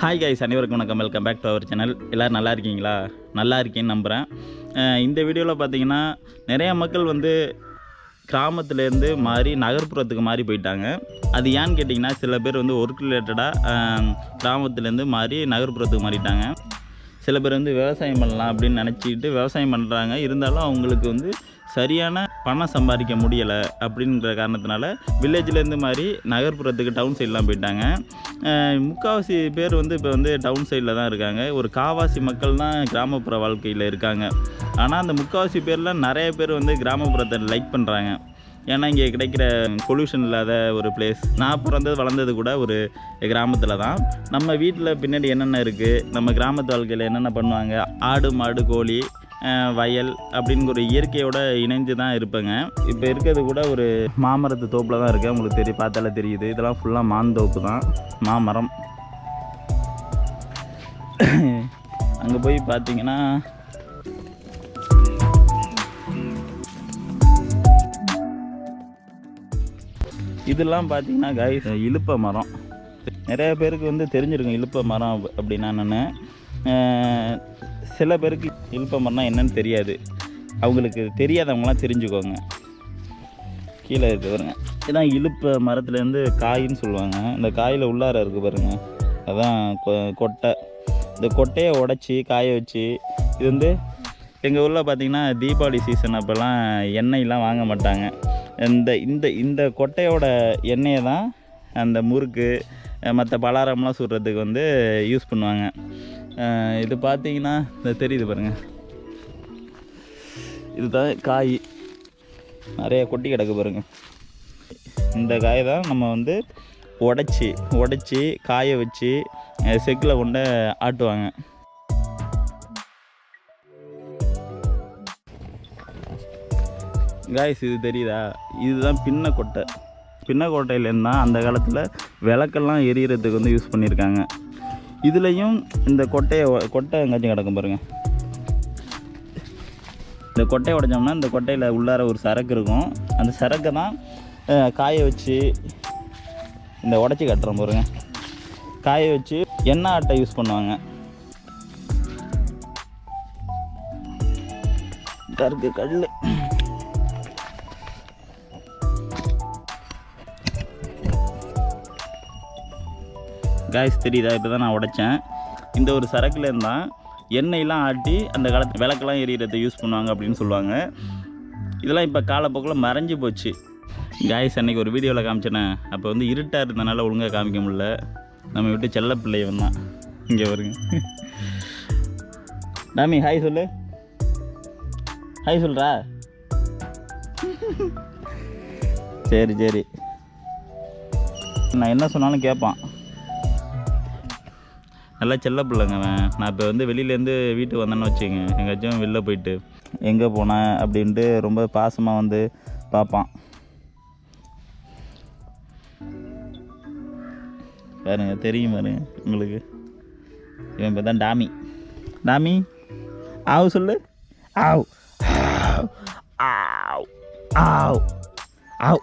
Hi guys அனைவருக்கும் வணக்கம். Welcome back to our channel எல்லோரும் நல்லா இருக்கீங்களா? நல்லா இருக்கேன்னு நம்புகிறேன் இந்த வீடியோவில் பார்த்தீங்கன்னா நிறைய மக்கள் வந்து கிராமத்துலேருந்து மாறி நகர்ப்புறத்துக்கு மாறி போயிட்டாங்க. அது ஏன்னு கேட்டிங்கன்னா சில பேர் வந்து ஒர்க் ரிலேட்டடாக கிராமத்துலேருந்து மாறி நகர்ப்புறத்துக்கு மாறிட்டாங்க. சில பேர் வந்து விவசாயம் பண்ணலாம் அப்படின்னு நினச்சிக்கிட்டு விவசாயம் பண்ணுறாங்க இருந்தாலும் அவங்களுக்கு வந்து சரியான பணம் சம்பாதிக்க முடியலை அப்படின்ற காரணத்தினால வில்லேஜ்லேருந்து மாதிரி நகர்ப்புறத்துக்கு டவுன் சைட்லாம் போயிட்டாங்க. முக்கால்வாசி முக்காவாசி பேர் வந்து இப்போ வந்து டவுன் சைடில் தான் இருக்காங்க. ஒரு காவாசி மக்கள் தான் கிராமப்புற வாழ்க்கையில் இருக்காங்க. ஆனால் அந்த முக்காவாசி பேரில் நிறைய பேர் வந்து கிராமப்புறத்தை லைக் பண்ணுறாங்க ஏன்னா இங்கே கிடைக்கிற பொல்யூஷன் இல்லாத ஒரு பிளேஸ் நான் பிறந்தது வளர்ந்தது கூட ஒரு கிராமத்தில் தான். நம்ம வீட்டில் பின்னாடி என்னென்ன இருக்குது நம்ம கிராமத்து வாழ்க்கையில் என்னென்ன பண்ணுவாங்க? ஆடு மாடு கோழி வயல் அப்படின்னு ஒரு இயற்கையோட இணைந்து தான் இருப்பேங்க. இப்போ இருக்கிறது கூட ஒரு மாமரத்து தோப்பில் தான் இருக்கேன். உங்களுக்கு தெரியும் பார்த்தாலே தெரியுது. இதெல்லாம் ஃபுல்லாக மாந்தோப்பு தான் மாமரம். அங்கே போய் பார்த்தீங்கன்னா இதெல்லாம் பார்த்தீங்கன்னா காய் இழுப்ப மரம். நிறைய பேருக்கு வந்து தெரிஞ்சிருக்கும் இழுப்ப மரம் அப்படின்னா என்னென்னு. சில பேருக்கு இலுப்ப மரம்னா என்னன்னு தெரியாது. அவங்களுக்கு தெரியாதவங்களாம் தெரிஞ்சுக்கோங்க. கீழே இருக்குது பாருங்கள் இதான் இழுப்ப மரத்துலேருந்து காயின்னு சொல்லுவாங்க. இந்த காயில் உள்ளார இருக்குது பாருங்கள் அதான் கொ- கொட்டை. இந்த கொட்டையை உடச்சி காய வச்சு இது வந்து எங்கள் ஊரில் பார்த்தீங்கன்னா தீபாவளி சீசன் அப்போல்லாம் எண்ணெயெலாம் வாங்க மாட்டாங்க. இந்த இந்த இந்த கொட்டையோட எண்ணெயை தான் அந்த முறுக்கு மற்ற பலாரம்லாம் சுடுறதுக்கு வந்து யூஸ் பண்ணுவாங்க. இது பார்த்தீங்கன்னா இந்த தெரியுது பாருங்கள் இதுதான் காய். நிறைய கொட்டி கிடக்கு பாருங்க. இந்த காய் தான் நம்ம வந்து உடச்சி உடச்சி காய வச்சு செக்கில் கொண்டு ஆட்டுவாங்க. காய்ஸ் இது தெரியுதா? இதுதான் பின்ன கொட்டை. பின்ன கொட்டையிலேருந்து தான் அந்த காலத்தில் விளக்கெல்லாம் எரியறதுக்கு வந்து யூஸ் பண்ணியிருக்காங்க. இதுலேயும் இந்த கொட்டையை கொட்டை எங்காச்சும் கிடக்கும் பாருங்கள் இந்த கொட்டையை உடைச்சோம்னா இந்த கொட்டையில் உள்ளார ஒரு சரக்கு இருக்கும். அந்த சரக்கை தான் காய வச்சு இந்த உடச்சி கட்டுறோம் பாருங்க. காய வச்சு எண்ணெய் ஆட்டை யூஸ் பண்ணுவாங்க. கருக்கு கல் காய்ஸ் தெரியுதா? இப்போ தான் நான் உடைச்சேன். இந்த ஒரு சரக்குலேருந்து தான் எண்ணெயெலாம் ஆட்டி அந்த காலத்து விளக்கெல்லாம் எரியறதை யூஸ் பண்ணுவாங்க அப்படின்னு சொல்லுவாங்க. இதெல்லாம் இப்போ காலப்போக்கில் மறைஞ்சு போச்சு. காய்ஸ் அன்றைக்கி ஒரு வீடியோவில் காமிச்சேனே. அப்போ வந்து இருட்டாக இருந்தனால ஒழுங்காக காமிக்க முடில நம்ம விட்டு செல்ல பிள்ளை வந்தான் இங்கே வருங்க டாமி ஹாய் சொல்லு. ஹாய் சொல்கிறா சரி சரி. நான் என்ன சொன்னாலும் கேட்பான் நல்லா செல்ல பிள்ளைங்க நான் இப்போ வந்து வெளியிலேருந்து வீட்டுக்கு வந்தேன்னு வச்சுங்க எங்கேயாச்சும் வெளில போயிட்டு எங்கே போனேன் அப்படின்ட்டு ரொம்ப பாசமாக வந்து பார்ப்பான். பாருங்க தெரியும் பாருங்க உங்களுக்கு. இவன் இப்போ தான் டாமி. டாமி ஆவு சொல்லு. ஆவ். ஆவ். ஆவ். ஆவ்.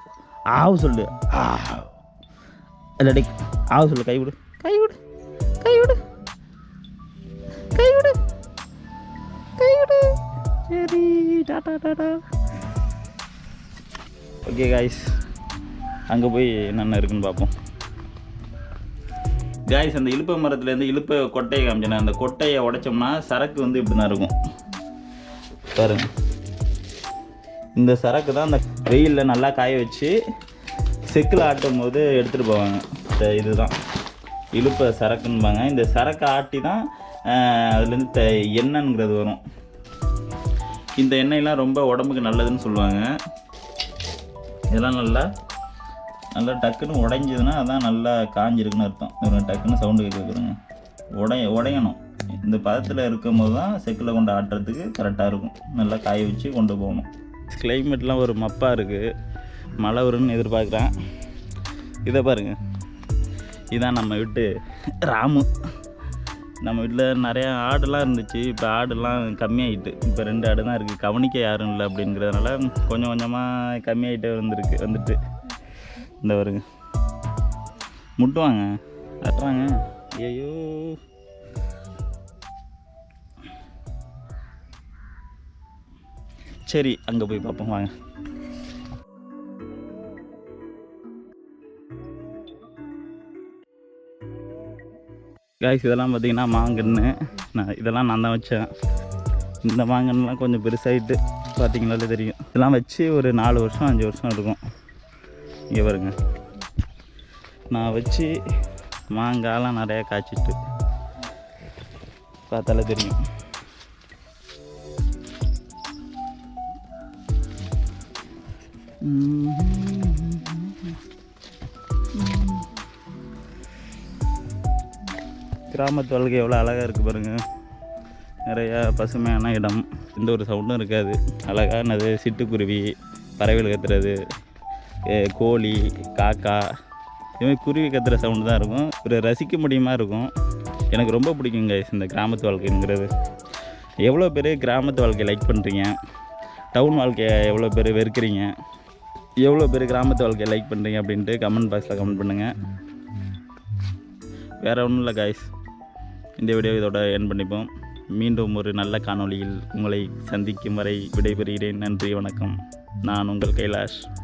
ஆவ் சொல்லு. ஆவ். இல்லாடி ஆவ் சொல்லு கைவிடு கைவிடு கைவிடு சரி டாடா டாடா ஓகே காய்ஸ் அங்கே போய் என்னென்ன இருக்குன்னு பார்ப்போம் காய்ஸ் அந்த இலுப்பை மரத்துலேருந்து இலுப்பை கொட்டையை காமிச்சேன். அந்த கொட்டையை உடைச்சோம்னா சரக்கு வந்து இப்படி தான் இருக்கும். பாருங்க. இந்த சரக்கு தான் அந்த வெயிலில் நல்லா காய வச்சு செக்கில் ஆட்டும் போது எடுத்துகிட்டு போவாங்க. இந்த இதுதான். இழுப்ப சரக்குன்பாங்க. இந்த சரக்கை ஆட்டி தான் அதுலேருந்து த எண்ணெய்ங்கிறது வரும். இந்த எண்ணெயெலாம் ரொம்ப உடம்புக்கு நல்லதுன்னு சொல்லுவாங்க. இதெல்லாம் நல்லா நல்லா டக்குன்னு உடைஞ்சதுன்னா அதான் நல்லா காஞ்சிருக்குன்னு அர்த்தம். ஒரு டக்குன்னு சவுண்டு கேட்குறேங்க உடைய உடையணும். இந்த பதத்தில் இருக்கும் போது தான் செக்கில் கொண்டு ஆட்டுறதுக்கு கரெக்டாக இருக்கும். நல்லா காய வச்சு கொண்டு போகணும். கிளைமேட்லாம் ஒரு மப்பாக இருக்குது மழை வரும்னு எதிர்பார்க்குறேன். இதை பாருங்கள் இதான் நம்ம விட்டு ராமு. நம்ம வீட்டில் நிறையா ஆடுலாம் இருந்துச்சு. இப்போ ஆடுலாம் கம்மியாயிட்டு. இப்போ ரெண்டு ஆடு தான் இருக்குது கவனிக்க யாரும் இல்லை அப்படிங்கிறதுனால கொஞ்சம் கொஞ்சமாக கம்மியாயிட்டே வந்துருக்கு வந்துட்டு. இந்த வருங்க முட்டுவாங்க. அட்டுவாங்க ஐயோ சரி அங்கே போய் பார்ப்போம். வாங்க. காய்ஸ் இதெல்லாம் பார்த்தீங்கன்னா மாங்கன்று நான் இதெல்லாம் நான் தான் வச்சேன். இந்த மாங்கன்னுலாம் கொஞ்சம் பெருசாகிட்டு பார்த்தீங்கனாலே தெரியும். இதெல்லாம் வச்சு ஒரு நாலு வருஷம் அஞ்சு வருஷம் இருக்கும் இங்கே பாருங்க. நான் வச்சு மாங்காயெலாம் நிறையா காய்ச்சிட்டு பார்த்தாலே தெரியும். கிராமத்து வாழ்க்கை எவ்வளோ அழகாக இருக்குது பாருங்கள் நிறையா பசுமையான இடம். எந்த ஒரு சவுண்டும் இருக்காது. அழகானது சிட்டுக்குருவி பறவைகள் கத்துறது கோழி காக்கா. இதுமாதிரி குருவி கத்துற சவுண்டு தான் இருக்கும். ஒரு ரசிக்க முடியுமா இருக்கும். எனக்கு ரொம்ப பிடிக்குங்க இந்த கிராமத்து வாழ்க்கைங்கிறது. எவ்வளோ பேர் கிராமத்து வாழ்க்கையை லைக் பண்ணுறீங்க டவுன் வாழ்க்கையை எவ்வளோ பேர் வெறுக்கிறீங்க? எவ்வளோ பேர் கிராமத்து வாழ்க்கையை லைக் பண்ணுறீங்க அப்படின்ட்டு கமெண்ட் பாக்ஸில் கமெண்ட் பண்ணுங்கள் வேறு ஒன்றும் இல்லை காய்ஸ் இந்த வீடியோ இதோட என் பண்ணிப்போம். மீண்டும் ஒரு நல்ல காணொளியில் உங்களை சந்திக்கும் வரை விடைபெறுகிறேன். நன்றி வணக்கம். நான் உங்கள் கைலாஷ்.